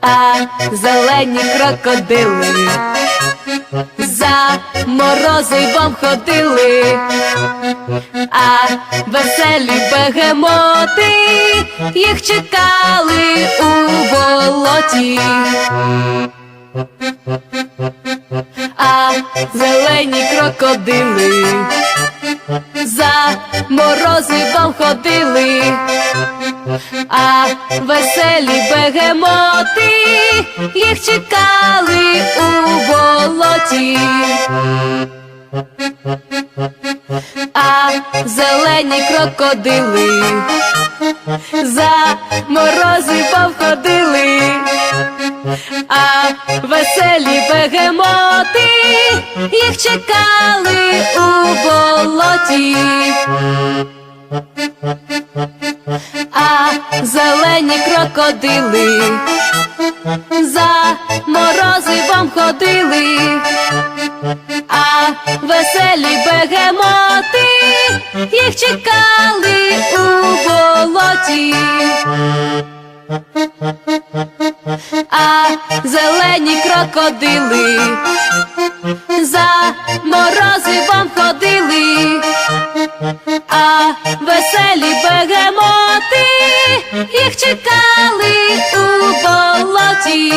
А зелені крокодили за морозивом ходили, а веселі бегемоти їх чекали у болоті. А зелені крокодили за морозивом ходили, а веселі бегемоти їх чекали у болоті. А зелені крокодили за морозивом ходили, а веселі бегемоти їх чекали у болоті. А зелені крокодили за морозивом ходили, а веселі бегемоти їх чекали у болоті. А зелені крокодили за морозивом ходили, а веселі бегемоти їх чекали у болоті.